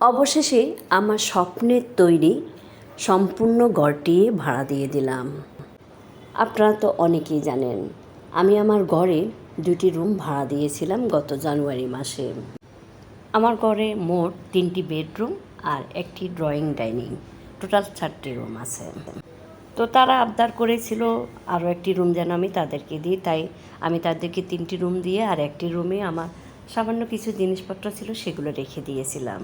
অবশেষে আমার স্বপ্নের তৈরি সম্পূর্ণ ঘরটি ভাড়া দিয়ে দিলাম। আপনারা তো অনেকেই জানেন, আমি আমার ঘরে দুটি রুম ভাড়া দিয়েছিলাম গত জানুয়ারি মাসে। আমার ঘরে মোট তিনটি বেডরুম আর একটি ড্রয়িং ডাইনিং, টোটাল চারটি রুম আছে। তো তারা আবদার করেছিল আরও একটি রুম যেন আমি তাদেরকে দিই, তাই আমি তাদেরকে তিনটি রুম দিয়ে আর একটি রুমে আমার সামান্য কিছু জিনিসপত্র ছিল সেগুলো রেখে দিয়েছিলাম।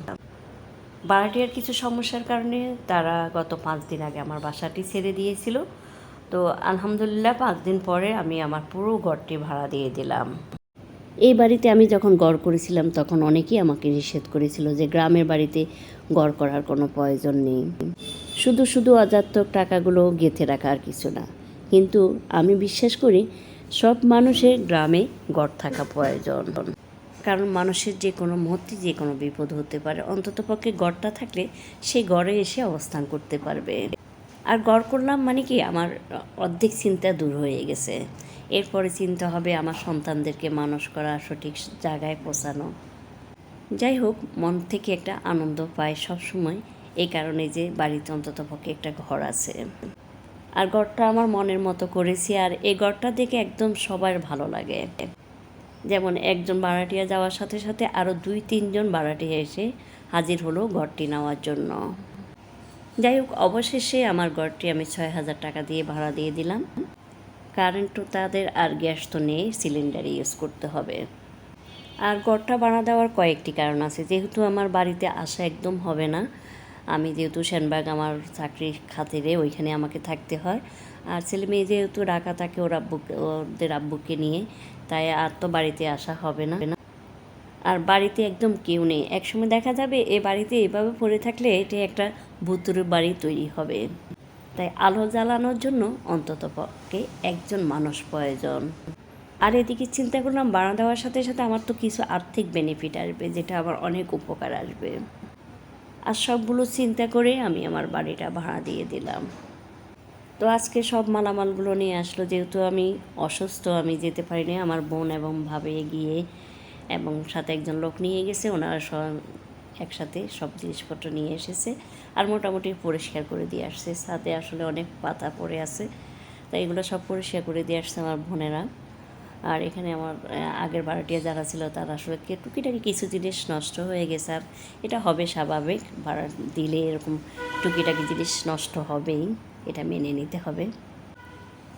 ভাড়াটিয়ার কিছু সমস্যার কারণে তারা গত পাঁচ দিন আগে আমার বাসাটি ছেড়ে দিয়েছিল। তো আলহামদুলিল্লাহ পাঁচ দিন পরে আমি আমার পুরো ঘরটি ভাড়া দিয়ে দিলাম। এই বাড়িতে আমি যখন গড় করেছিলাম, তখন অনেকেই আমাকে নিষেধ করেছিল যে গ্রামের বাড়িতে গড় করার কোনো প্রয়োজন নেই। শুধু শুধু অযাত্মক টাকাগুলো গেঁথে রাখা আর কিছু না। কিন্তু আমি বিশ্বাস করি, সব মানুষের গ্রামে গড় থাকা প্রয়োজন। কারণ মানুষের যে কোনো মুহূর্তে যে কোনো বিপদ হতে পারে। অন্ততপক্ষে গড়টা থাকলে সে গড়ে এসে অবস্থান করতে পারবে। আর গড় করলাম মানে কি? আমার অর্ধেক চিন্তা দূর হয়ে গেছে। এরপরে চিন্তা হবে আমার সন্তানদেরকে মানুষ করা, সঠিক জায়গায় পৌঁছানো। যাই হোক, মন থেকে একটা আনন্দ পাই সবসময়। এই কারণে যে বাড়িতে অন্তত পক্ষে একটা ঘর আছে। আর ঘরটা আমার মনের মতো করেছি আর এই ঘরটা দেখে একদম সবার ভালো লাগে। যেমন একজন ভাড়াটিয়া যাওয়ার সাথে সাথে আরও দুই, তিনজন ভাড়াটিয়া এসে হাজির হলো ঘরটি নেওয়ার জন্য। যাই হোক, অবশেষে আমার ঘরটি আমি ছয় হাজার টাকা দিয়ে ভাড়া দিয়ে দিলাম। কারেন্ট তো তাদের আর গ্যাস তো নেই সিলিন্ডার ইউজ করতে হবে। আর ঘরটা বানা দেওয়ার কয়েকটি কারণ আছে। যেহেতু আমার বাড়িতে আসা একদম হবে না আমি যেহেতু সেনবাগ আমার চাকরির খাতিরে ওইখানে আমাকে থাকতে হয়। আর ছেলে মেয়ে যেহেতু রাখা থাকে ওর আব্বুকে ওদের আব্বুকে নিয়ে, তাই আর তো বাড়িতে আসা হবে না। আর বাড়িতে একদম কেউ নেই। একসময় দেখা যাবে এ বাড়িতে এভাবে পড়ে থাকলে এটি একটা ভুতুরে বাড়ি তৈরি হবে। তাই আলো জ্বালানোর জন্য অন্তত পক্ষে একজন মানুষ প্রয়োজন। আর এদিকে চিন্তা করলাম বাড়া দেওয়ার সাথে সাথে আমার তো কিছু আর্থিক বেনিফিট আসবে, যেটা আমার অনেক উপকার আসবে। আর সবগুলো চিন্তা করে আমি আমার বাড়িটা ভাড়া দিয়ে দিলাম। তো আজকে সব মালামালগুলো নিয়ে আসলো, যেহেতু আমি অসুস্থ, আমি যেতে পারিনি। আমার বোন এবং ভাবে গিয়ে এবং সাথে একজন লোক নিয়ে গেছে, ওনারা সব একসাথে সব জিনিসপত্র নিয়ে এসেছে আর মোটামুটি পরিষ্কার করে দিয়ে আসছে। সাথে আসলে অনেক পাতা পড়ে আছে, তাই এগুলো সব পরিষ্কার করে দিয়ে আসছে আমার বোনেরা। আর এখানে আমার আগের ভাড়াটিয়া যারা ছিল তারা আসলে টুকিটাকি কিছু জিনিস নষ্ট হয়ে গেছে। আর এটা হবে স্বাভাবিক, ভাড়া দিলে এরকম টুকিটাকি জিনিস নষ্ট হবেই, এটা মেনে নিতে হবে।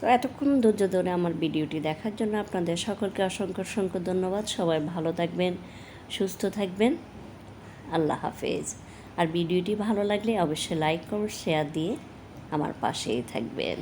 তো এতক্ষণ ধৈর্য ধরে আমার ভিডিওটি দেখার জন্য আপনাদের সকলকে অসংখ্য অসংখ্য ধন্যবাদ। সবাই ভালো থাকবেন, সুস্থ থাকবেন। আল্লাহ হাফেজ। আর ভিডিওটি ভালো লাগলে অবশ্যই লাইক করুন শেয়ার দিয়ে আমার পাশেই থাকবেন।